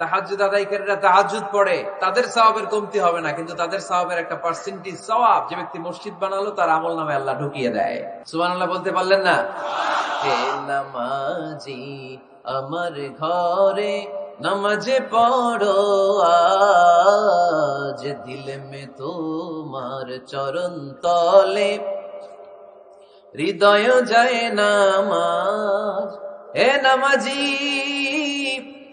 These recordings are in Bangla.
তাহাজুদ আদায়কারীরা তাহাজুদ পড়ে, তাদের সওয়াবের কমতি হবে না, কিন্তু তাদের সওয়াবের একটা পার্সেন্টেজ সওয়াব যে ব্যক্তি মসজিদ বানালো, তার আমল নামে আল্লাহ ঢুকিয়ে দেয়। সুবহানাল্লাহ বলতে পারলেন না? আমার ঘরে নামাজে পড়ো, আজ দিল মে তোমার চরণ তলে। হৃদয় যায় নামাজ নামাজি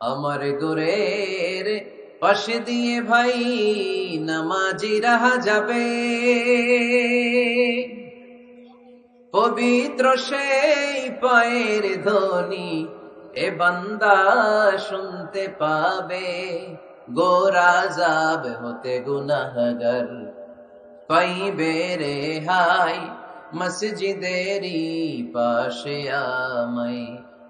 আমার গোরের পাশে দিয়ে ভাই নামাজি রাহা যাবে। পবিত্র সেই পায়ের ধ্বনি এ বান্দা শুনতে পাবে। গোরা যাব হতে গুনাহগার পাইবে রে হাই, মসজিদেরই পাশে আমাই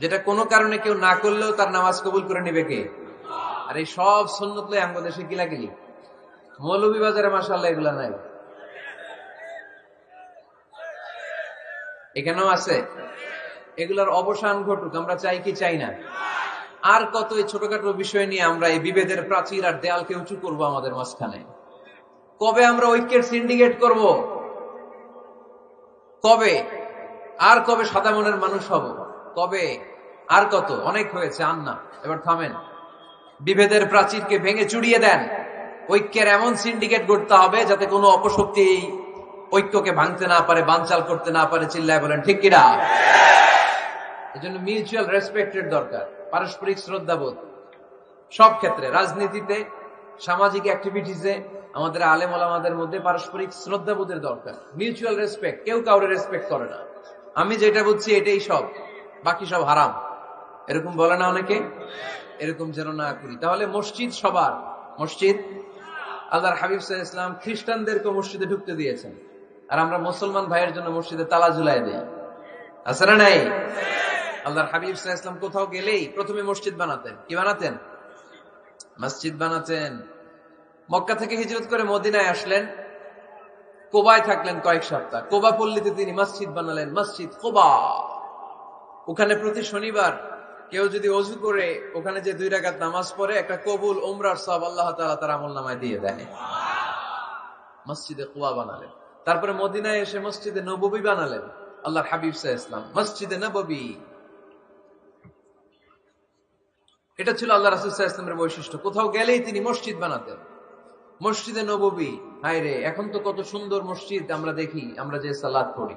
যেটা কোনো কারণে কেউ না করলেও তার নামাজ কবুল করে নিবে কে? আর এই সব লই আঙ্গ দেশে কিলাকিলি মৌলভী বাজারে মাসাল্লাহ এগুলা নাই। এখানেও আছে। এগুলার অবসান ঘটুক, আমরা চাই কি চাই না। আর কত এই ছোটখাটো বিষয় নিয়ে আমরা এই বিভেদের প্রাচীর আর দেয়ালকে উঁচু করব আমাদের মাঝখানে। কবে আমরা ঐক্যের সিন্ডিকেট করব? কবে? আর কবে সাদা মনের মানুষ হব? কবে? আর কত? অনেক হয়েছে, আন্না। এবার থামেন। বিভেদের প্রাচীরকে ভেঙে চুড়িয়ে দেন। ঐক্যের এমন সিন্ডিকেট করতে হবে যাতে কোনো অপশক্তি ঐক্যকে ভাঙতে না পারে, বানচাল করতে না পারে, চিল্লায় বলেন, ঠিক কিনা? এই জন্য মিউচুয়াল রেসপেক্টের দরকার, পারস্পরিক শ্রদ্ধাবোধ। সব ক্ষেত্রে, রাজনীতিতে, সামাজিক অ্যাক্টিভিটিসে, আমাদের আলেম আলামাদের মধ্যে পারস্পরিক শ্রদ্ধাবোধের দরকার। মিউচুয়াল রেসপেক্ট, কেউ কাউরে রেসপেক্ট করে না। আমি যেটা বুঝছি এটাই সব। বাকি সব হারাম। এরকম বলে না অনেকে? এরকম যেন না করি। তাহলে মসজিদ সবার। মসজিদ? আল্লাহর হাবিব সাহ ইসলাম খ্রিস্টানদেরকে মসজিদে ঢুকতে দিয়েছেন। আর আমরা মুসলমান ভাইয়ের জন্য মসজিদে তালা ঝুলাই দিই। আছে নাই? আল্লাহর হাবিব সাহ ইসলাম কোথাও গেলেই প্রথমে মসজিদ বানাতেন। কি বানাতেন? মসজিদ বানাতেন। মক্কা থেকে হিজরত করে মদিনায় আসলেন। কোবায় থাকলেন কয়েক সপ্তাহ। কোবা পল্লীতে তিনি মসজিদ বানালেন। মসজিদ কোবা। ওখানে প্রতি শনিবার কেউ যদি অজু করে, ওখানে যে দুই রাকাত নামাজ পড়ে, একটা কবুল ওমরার সব আল্লাহ তালা তার আমল নামায় দিয়ে দেয় মসজিদে কুয়া বানালেন। তারপরে মদিনায় এসে মসজিদে নববী বানালেন। আল্লাহ হাবিব সাহ ইসলাম মসজিদে নববী। এটা ছিল আল্লাহ রাসুল সাহ ইসলামের বৈশিষ্ট্য। কোথাও গেলেই তিনি মসজিদ বানাতেন। মসজিদে নববী। হায় রে এখন তো কত সুন্দর মসজিদ আমরা দেখি, আমরা যে সালাদ পড়ি।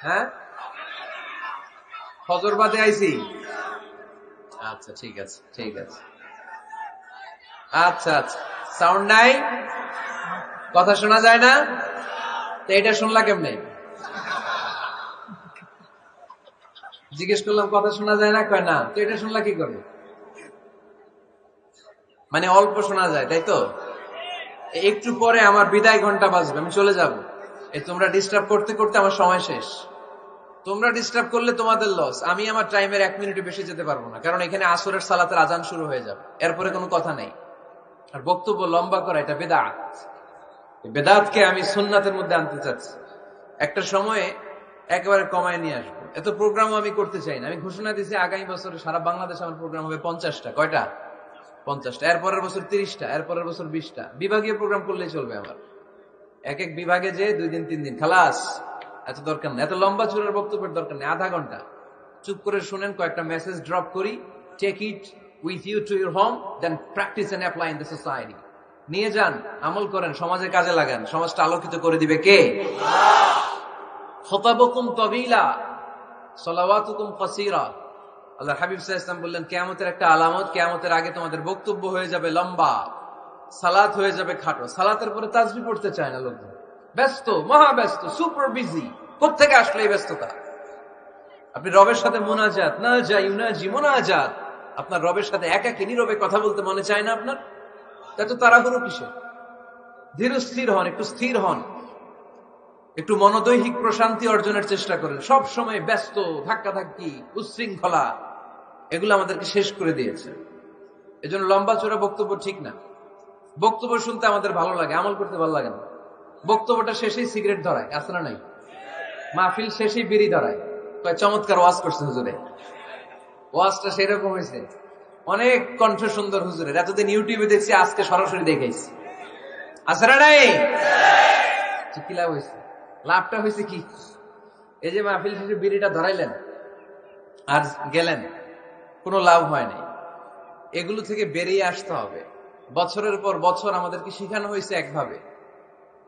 হ্যাঁ? ফজর বাদে আইছি? আচ্ছা ঠিক আছে ঠিক আছে। আচ্ছা আচ্ছা। সাউন্ড নাই? কথা শোনা যায় না? তো এটা শুনলা কেমনে? জিজ্ঞেস করলাম, কথা শোনা যায় না? কয় না। তো এটা শুনলা কি করবে মানে অল্প শোনা যায়, তাই তো? একটু পরে আমার বিদায় ঘণ্টা বাজবে, আমি চলে যাব। এই তোমরা ডিস্টার্ব করতে করতে আমার সময় শেষ। তোমরা ডিস্টার্ব করলে তোমাদের লস আমি আমার টাইমের এক মিনিটে বেশি যেতে পারব না। কারণ এখানে আসরের সালাতের আজান শুরু হয়ে যাবে। এরপরে কোনো কথা নেই। আর বক্তব্য লম্বা করা, এটা বেদাত। বেদাতকে আমি সুন্নাতের মধ্যে আনতে চাচ্ছি। একটা সময়ে একেবারে কমায় নিয়ে আসব। এত প্রোগ্রামও আমি করতে চাই না। আমি ঘোষণা দিয়েছি আগামী বছরে সারা বাংলাদেশে আমার প্রোগ্রাম হবে পঞ্চাশটা। কয়টা? পঞ্চাশটা। এরপরের বছর তিরিশটা। এরপরের বছর বিশটা। বিভাগীয় প্রোগ্রাম করলেই চলবে আমার। এক এক বিভাগে যে দুই দিন, তিন দিন। খালাস। এত দরকার নেই। এত লম্বা চূড়ার বক্তব্যের দরকার নেই, আধা ঘণ্টা। চুপ করে শুনেন, কয়েকটা মেসেজ ড্রপ করি take it with you to your home then practice and apply in the society নিয়ে যান, আমল করেন, সমাজে কাজে লাগান, সমাজটা আলোকিত করে দিবে কে? খতাবকুম তবিলা, সলাওয়াতুকুম কসিরা। আল্লাহ হাবিব সাহা বললেন, কেয়ামতের একটা আলামত, কেয়ামতের আগে তোমাদের বক্তব্য হয়ে যাবে লম্বা, সালাত হয়ে যাবে খাটো। সালাতের পরে তাজবি পড়তে চায় না লোকজন। ব্যস্ত মহা ব্যস্ত সুপার বিজি কোথেকে আসলে এই ব্যস্ততা? আপনি রবের সাথে মোনাজাত না যাই ইউনাজি, মোনাজাত। আপনার রবের সাথে একা একাকে নীরবে কথা বলতে মনে চায় না আপনার? এত তাড়াহুড়ো কিসে ধীর স্থির হন, একটু স্থির হন। একটু মনোদৈহিক প্রশান্তি অর্জনের চেষ্টা করেন। সব সময় ব্যস্ত ধাক্কা ধাক্কি উচ্ছৃঙ্খলা, এগুলো আমাদেরকে শেষ করে দিয়েছে। এজন্য লম্বা চোরা বক্তব্য ঠিক না। বক্তব্য শুনতে আমাদের ভালো লাগে, আমল করতে ভালো লাগে না। বক্তব্যটা শেষেই সিগারেট ধরায়, আছে না নাই? মাহফিল শেষেই বিড়ি ধরায়। কয়, চমৎকার ওয়াজ করছে হুজুরে। ওয়াজটা সেরকম হয়েছে। অনেক কণ্ঠ সুন্দর হুজুরের। এতদিন ইউটিউবে দেখছি, আজকে সরাসরি দেখেছি আছে না নাই? লাভ হয়েছে? লাভটা হয়েছে কি? এই যে মাহফিল শেষে বিড়িটা ধরাইলেন আর গেলেন, কোনো লাভ হয় এগুলো থেকে বেরিয়ে আসতে হবে। বছরের পর বছর আমাদেরকে শিখানো হয়েছে একভাবে।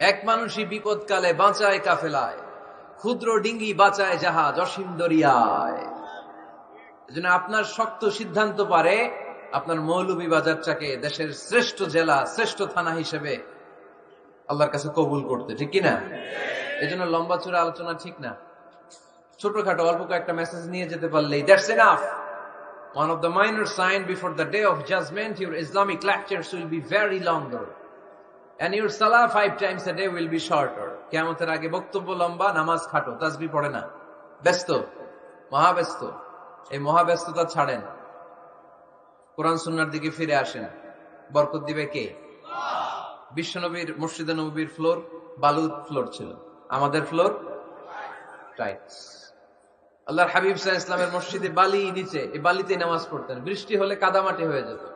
এক মানুষই বিপদকালে বাঁচায় কাফেলায় ক্ষুদ্র ডিঙ্গি বাঁচায় জাহাজ অসীম দরিয়ায়। এজন্য আপনার শক্ত সিদ্ধান্ত পারে আপনার মৌলভী বাজারটাকে দেশের শ্রেষ্ঠ জেলা শ্রেষ্ঠ থানা হিসেবে আল্লাহর কাছে কবুল করতে ঠিক কিনা? এই জন্য লম্বা চূড়া আলোচনা ঠিক না। ছোটখাটো অল্প কয়েকটা মেসেজ নিয়ে যেতে পারলেই that's enough One of the minor sign before the day of judgment, your Islamic lectures will be very longer. কেমতের আগে বক্তব্য লম্বা, নামাজ খাটো তাসবি পড়ে না। ব্যস্ত, মহাব্যস্ত। এই মহাব্যস্ততা ছাড়েন। কোরআন সুন্নার দিকে ফিরে আসেন। বরকত দিবে কে? বিশ্বনবীর, মসজিদে নবীর ফ্লোর, বালুর ফ্লোর ছিল। আমাদের ফ্লোর? টাইটস আল্লাহর হাবিব সাহা ইসলামের মসজিদে বালি নিচে, এই বালিতে নামাজ পড়তেন। বৃষ্টি হলে কাদামাটি হয়ে যেত।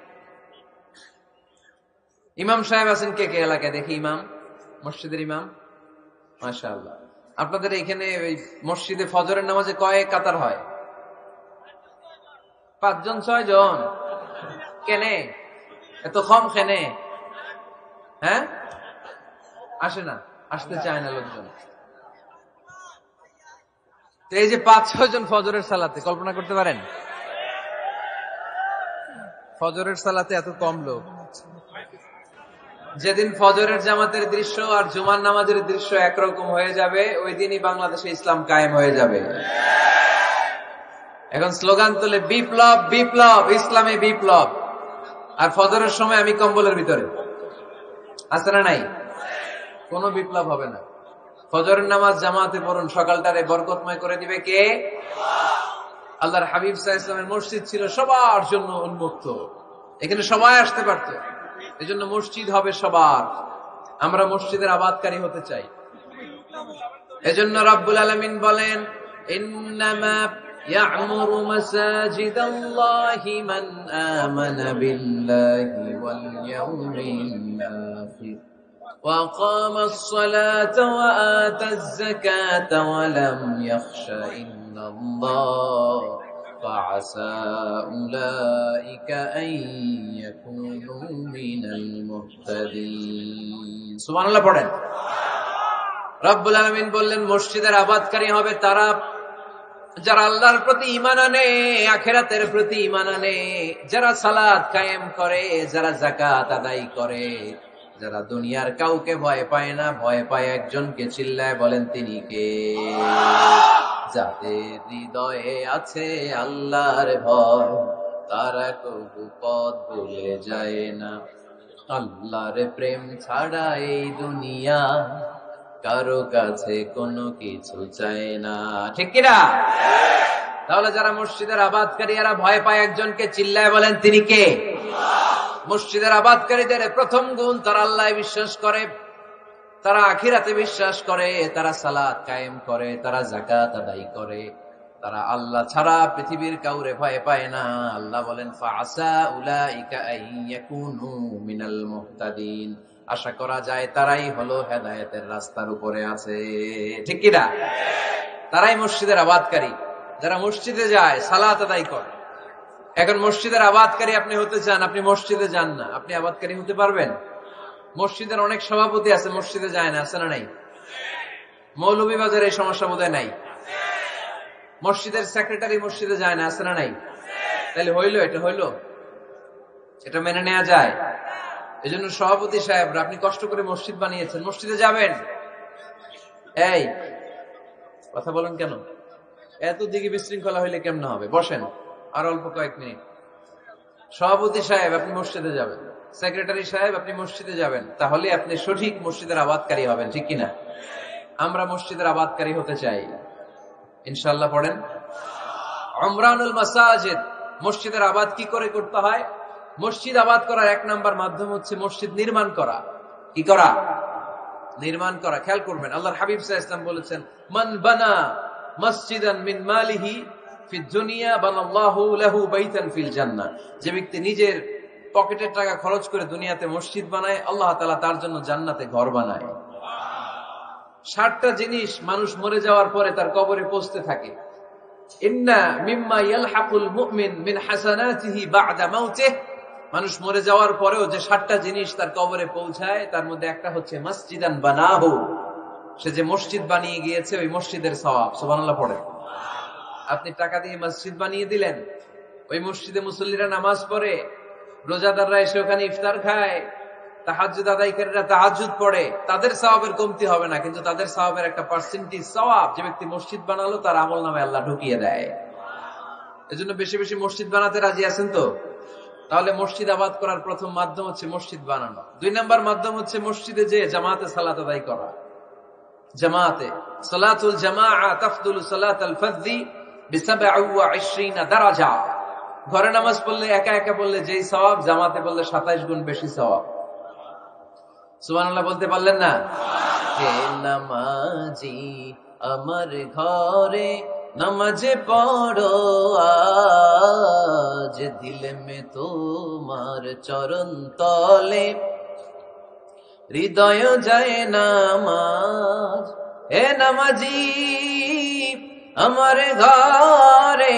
ইমাম সাহেব আছেন কে কে এলাকায়? দেখি ইমাম, মসজিদের ইমাম। আল্লাহ আপনাদের এখানে ওই মসজিদে ফজরের নামাজে কয়েক কাতার হয়? পাঁচজন ছয় জন কেনে? এত কম কেনে? হ্যাঁ? আসে না, আসতে চায় না লোকজন। তো এই যে পাঁচ ছয় জন ফজরের সালাতে, কল্পনা করতে পারেন? ফজরের সালাতে এত কম লোক। যেদিন ফজরের জামাতের দৃশ্য আর জুমার নামাজের দৃশ্য একরকম হয়ে যাবে, ওই দিনই বাংলাদেশে ইসলাম কায়েম হয়ে যাবে। এখন স্লোগান তোলে, বিপ্লব বিপ্লব, ইসলামে বিপ্লব। আর ফজরের সময় আমি কম্বলের ভিতরে। আছে না নাই? কোনো বিপ্লব হবে না। ফজরের নামাজ জামাতে পড়ুন, সকালটারে বরকতময় করে দিবে কে? আল্লাহর হাবিব সাহা ইসলামের মসজিদ ছিল সবার জন্য উন্মুক্ত। এখানে সবাই আসতে পারত। এজন্য মসজিদ হবে সবার আমরা মসজিদের আবাদকারী হতে চাই এজন্য রাব্বুল আলমিন বলেন ইন্নামা يعمر مساجد الله من آمن بالله واليوم الآخر وقام الصلاة وآتى الزكاة ولم يخش إلا الله فعسى أولئك أن يكونوا من المهتدين سبحان الله পড়েন রব্বুল আলমিন বললেন মসজিদের আবাদকারী হবে তারা যারা আল্লাহর প্রতি ইমান আনে আখেরাতের প্রতি ইমান আনে যারা সালাদ কায়েম করে যারা জাকাত আদায় করে যারা দুনিয়ার কাউকে ভয় পায় না ভয় পায় একজনকে চিল্লায় বলেন তিনি কে যাদের হৃদয়ে আছে আল্লাহর ভয়, তারা কবু পথ ভুলে যায় না। আল্লাহর প্রেম ছাড়া এই দুনিয়া কারও কাছে কোনো কিছু চায় না। ঠিক কিনা? তাহলে যারা মসজিদের আবাদকারী, এরা ভয় পায় একজনকে চিল্লায় বলেন, তিনি কে? মসজিদের আবাদকারীদের প্রথম গুণ তারা আল্লাহ বিশ্বাস করে। তারা আখিরাতে বিশ্বাস করে, তারা সালাদ কায়েম করে, তারা জাকাত আদায় করে। তারা আল্লাহ ছাড়া পৃথিবীর কাউরে ভয় পায় না। আল্লাহ বলেন মিনাল আশা করা যায় তারাই হলো হেদায়েতের রাস্তার উপরে আছে। ঠিক কিনা তারাই মসজিদের আবাদকারী। যারা মসজিদে যায়, সালাত আদায় করে। এখন মসজিদের আবাদকারী আপনি হতে চান, আপনি মসজিদে যান না। আপনি আবাদকারী হতে পারবেন? মসজিদের অনেক সভাপতি আছে, মসজিদে যায় না, আছে না নাই? মৌলভীবাজার এই সমস্যা বোধহয় নাই? মসজিদের সেক্রেটারি মসজিদে যায় না, আছে না নাই? তাহলে হইল, এটা হইল? এটা মেনে নেওয়া যায়। এই জন্য সভাপতি সাহেবরা, আপনি কষ্ট করে মসজিদ বানিয়েছেন, মসজিদে যাবেন? এই, কথা বলেন কেন? এত দিকে বিশৃঙ্খলা হইলে কেমন হবে? বসেন, আর অল্প কয়েক মিনিট। সভাপতি সাহেব, আপনি মসজিদে যাবেন। সেক্রেটারি সাহেব, আপনি মসজিদে যাবেন। তাহলে আপনি সঠিক মসজিদের আবাদকারী হবেন, ঠিক কিনা? আমরা মসজিদের আবাদকারী হতে চাই। ইনশাল্লাহ পড়েন। অমরানুল মাসাজিদ, মসজিদের আবাদ কি করে করতে হয়? মসজিদ আবাদ করার এক নাম্বার মাধ্যম হচ্ছে মসজিদ নির্মাণ করা। কি করা? নির্মাণ করা। খেয়াল করবেন, আল্লাহর হাবিব সাহা ইসলাম বলেছেন, মান বানা মসজিদান মিন মালিহি ফি দুনিয়া বানাল্লাহু লাহু বাইতান ফিল জান্নাহ। যে ব্যক্তি নিজের পকেটের টাকা খরচ করে দুনিয়াতে মসজিদ বানায়, আল্লাহ তালা তার জন্য জান্নাতে ঘর বানায়। ষাটটা জিনিস মানুষ মরে যাওয়ার পরে তার কবরে পৌঁছতে থাকে। মিন মানুষ মরে যাওয়ার পরেও যে ষাটটা জিনিস তার কবরে পৌঁছায়, তার মধ্যে একটা হচ্ছে মসজিদান বানাহু। সে যে মসজিদ বানিয়ে গিয়েছে, ওই মসজিদের সওয়াব। সুবহানাল্লাহ, পড়ে। আপনি টাকা দিয়ে মসজিদ বানিয়ে দিলেন, ওই মসজিদে মুসল্লিরা নামাজ পড়ে রোজাদাররা এসে ওখানে ইফতার খায় তাহাজুদ আদায়কারীরা তাহাজুদ পড়ে। তাদের সওয়াবের কমতি হবে না, কিন্তু তাদের সওয়াবের একটা পার্সেন্টেজ সওয়াব যে ব্যক্তি মসজিদ বানালো, তার আমল নামে আল্লাহ ঢুকিয়ে দেয়। এজন্য বেশি বেশি মসজিদ বানাতে রাজি আছেন তো? তাহলে মসজিদ আবাদ করার প্রথম মাধ্যম হচ্ছে মসজিদ বানানো। দুই নাম্বার মাধ্যম হচ্ছে মসজিদে যে জামাতে সালাত আদায় করা। জামাতে, সালাতুল জামাআ তাফদুল সালাতাল ফাযযি বিসাবআ দারাজা। ঘরে নামাজ পড়লে, একা একা পড়লে যেই সওয়াব, জামাতে পড়লে 27 গুণ বেশি সওয়াব। সুবহানাল্লাহ বলতে পারলেন না? নামাজি, আমার ঘরে নামাজে পড়ো, আজ দিলে মে তোমার চরণ তলে। হৃদয় যায় নামাজ, হে নামাজি, আমার ঘরে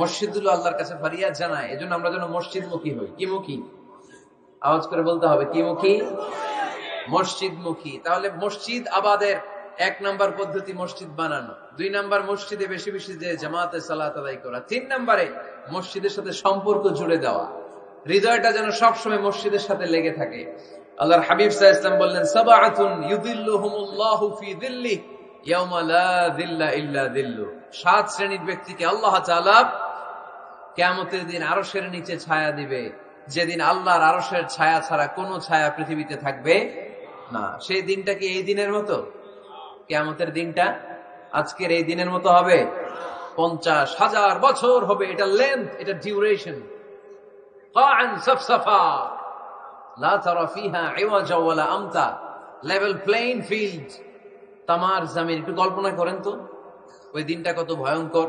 মসজিদগুলো আল্লাহর কাছে ফরিয়াদ জানায়, এজন্য আমরা যেন মসজিদ মুখী হই। কি মুখী? আওয়াজ করে বলতে হবে, কি মুখী? মসজিদ মুখী তাহলে মসজিদ আবাদের এক নাম্বার পদ্ধতি মসজিদ বানানো। দুই নাম্বার মসজিদে বেশি বেশি যে জামাতে সালাত আদায় করা। তিন নাম্বারে মসজিদের সাথে সম্পর্ক জুড়ে দেওয়া। হৃদয়টা যেন সবসময় মসজিদের সাথে লেগে থাকে। আল্লাহর হাবিব সাহ ইসলাম বললেন, সাবাআতুন ইউদিল্লুহুমুল্লাহু ফি দিল্লি ইয়াউমা লা দিল্লা ইল্লা দিল্লু সাত শ্রেণির ব্যক্তিকে আল্লাহ তাআলা কিয়ামতের দিন আরশের নিচে ছায়া দিবে। যেদিন আল্লাহর আরশের ছায়া ছাড়া কোনো ছায়া পৃথিবীতে থাকবে না। সেই দিনটা কি এই দিনের মতো? কেয়ামতের দিনটা আজকের এই দিনের মতো হবে। পঞ্চাশ হাজার বছর হবে এটা লেন্থ এটা ডিউরেশন লেভেল ফিল্ড তামার জামিন, একটু কল্পনা করেন তো। ওই দিনটা কত ভয়ঙ্কর।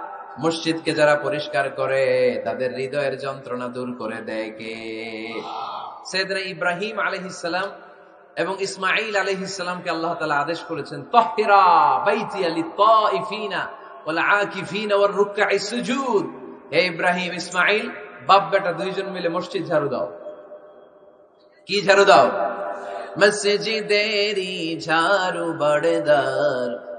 মসজিদকে যারা পরিষ্কার করে, তাদের হৃদয়ের যন্ত্রণা দূর করে দেয় কে? সৈয়দনা ইব্রাহিম আলহিসাম এবং ইসমাইল আলহিসামকে আল্লাহ তালা আদেশ করেছেন তহিরা বাইতি আলী হে ইব্রাহিম ঝাড়ু দাও। কি ঝাড়ু দাও? মসজিদেরি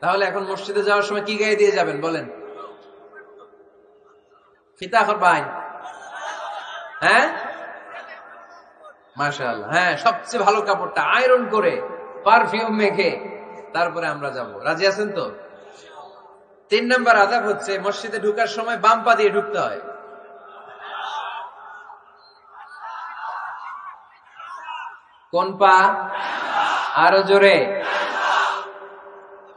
তাহলে এখন মসজিদে যাওয়ার সময় কি গায়ে দিয়ে যাবেন, বলেন? ফিতা হ্যাঁ? হ্যাঁ সবচেয়ে ভালো কাপড়টা আয়রন করে পারফিউম মেখে, তারপরে আমরা যাব। রাজি আছেন তো? তিন নম্বর আদাব হচ্ছে, মসজিদে ঢুকার সময় বাম পা দিয়ে ঢুকতে হয়। কোন পা? আরও জোরে।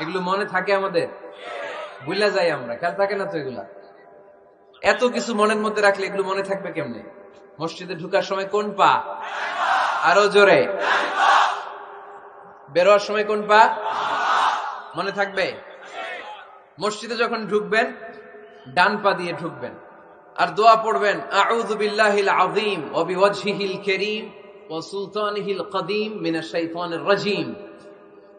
এগুলো মনে থাকে আমাদের। বুঝলা যাই আমরা, খেয়াল থাকে না তো এগুলা? এত কিছু মনের মধ্যে রাখলে এগুলো মনে থাকবে কেমনে? মসজিদে ঢুকার সময় কোন পা? আরও জোরে। বেরোয়ার সময় কোন পা? মনে থাকবে? মসজিদে যখন ঢুকবেন, ডান পা দিয়ে ঢুকবেন। আর দোয়া পড়বেন, আউযু বিল্লাহিল আযীম ওয়া বিওয়াজহিল কারীম ওয়া সুলতানিহিল কদীম মিনাশ শাইতানির রাজীম।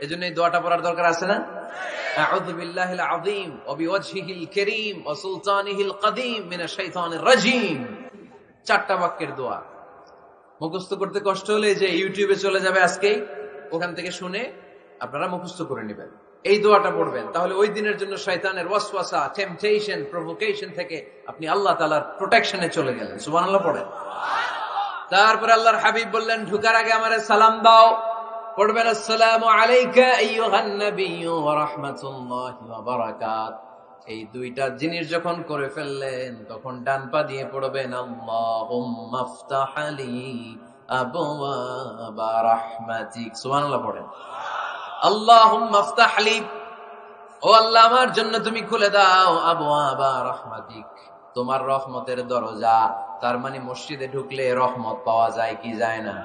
এই জন্য এই দোয়াটা পড়ার দরকার আছে না? কদীম রাজীম। চারটা বাক্যের দোয়া। করতে কষ্ট হলে যে ইউটিউবে চলে যাবে আজকেই ওখান থেকে শুনে আপনারা মুখস্থ করে নেবেন। এই দোয়াটা পড়বেন। তাহলে ওই দিনের জন্য শয়তানের ওয়াসওয়াসা টেম্পটেশন প্রভোকেশন থেকে আপনি আল্লাহ তাআলার প্রোটেকশনে চলে গেলেন। সুবহানাল্লাহ পড়েন। তারপরে আল্লাহর হাবিব বললেন, ঢুকার আগে আমারে সালাম দাও। পড়বেন, আসসালামু আলাইকা এই দুইটা জিনিস যখন করে ফেললেন, তখন ডান পা দিয়ে পড়বেন, আল্লাহুম্মা আমার জন্য তুমি খুলে দাও আবওয়াবা রাহমাতিক। তোমার রহমতের দরজা। তার মানে মসজিদে ঢুকলে রহমত পাওয়া যায় কি যায় না?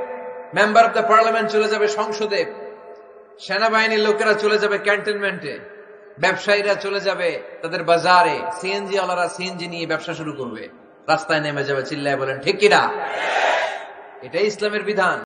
মেম্বার অব দ্য পার্লামেন্ট চলে যাবে সংসদে। সেনাবাহিনীর লোকেরা চলে যাবে ক্যান্টনমেন্টে। ব্যবসায়ীরা চলে যাবে তাদের বাজারে। সিএনজি ওয়ালারা সিএনজি নিয়ে ব্যবসা শুরু করবে। রাস্তায় নেমে যাবে চিল্লায় বলেন ঠিক কিনা এটাই ইসলামের বিধান।